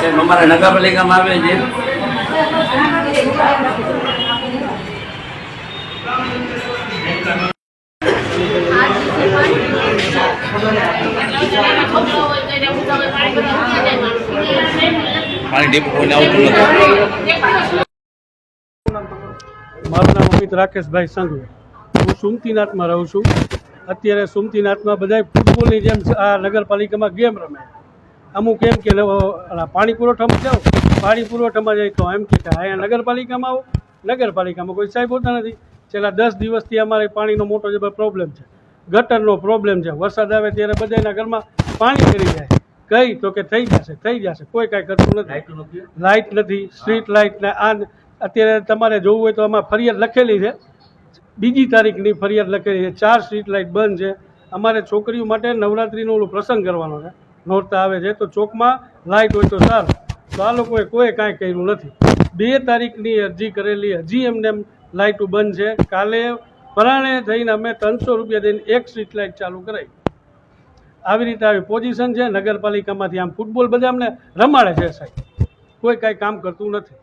સાહેબ અમારા નગરપાલિકામાં આવે છે. પાણી ડીપ કોઈને આવતું નથી. મારું નામ અમિત રાકેશભાઈ સંઘવી. હું સુમતીનાથમાં રહું છું. અત્યારે સુમતીનાથમાં બધા ફૂટબોલની જેમ આ નગરપાલિકામાં ગેમ રમે. અમુક એમ કે પાણી પુરવઠામાં જાઓ. પાણી પુરવઠામાં જાય તો એમ કે અહીંયા નગરપાલિકામાં આવો. નગરપાલિકામાં કોઈ સાહેબ હોતા નથી. છેલ્લા દસ દિવસથી અમારે પાણીનો મોટો જે પ્રોબ્લેમ છે ગટરનો પ્રોબ્લેમ છે. વરસાદ આવે ત્યારે બધાના ઘરમાં પાણી ફરી જાય. કઈ તો કે થઈ જશે થઈ જશે. કોઈ કાંઈ કરતું નથી. લાઇટ નથી. સ્ટ્રીટ લાઇટ ને આ અત્યારે તમારે જોવું હોય તો આમાં ફરિયાદ લખેલી છે. બીજી તારીખની ફરિયાદ લખેલી છે. ચાર સ્ટ્રીટ લાઇટ બંધ છે. અમારે છોકરીઓ માટે નવરાત્રિનો ઓલો પ્રસંગ કરવાનો છે. નોરતા આવે છે. તો ચોકમાં લાઇટ હોય તો સારું. તો આ લોકોએ કોઈ કાંઈ કર્યું નથી. બે તારીખની અરજી કરેલી. હજી એમને એમ લાઇટો બંધ છે. કાલે પરાણે થઈને અમે ત્રણસો રૂપિયા દઈને એક સ્ટ્રીટ લાઇટ ચાલુ કરાવી આવી રીતે આવી પોઝિશન છે. નગરપાલિકામાંથી આમ ફૂટબોલ બધા અમને રમાડે છે સાહેબ. કોઈ કાંઈ કામ કરતું નથી.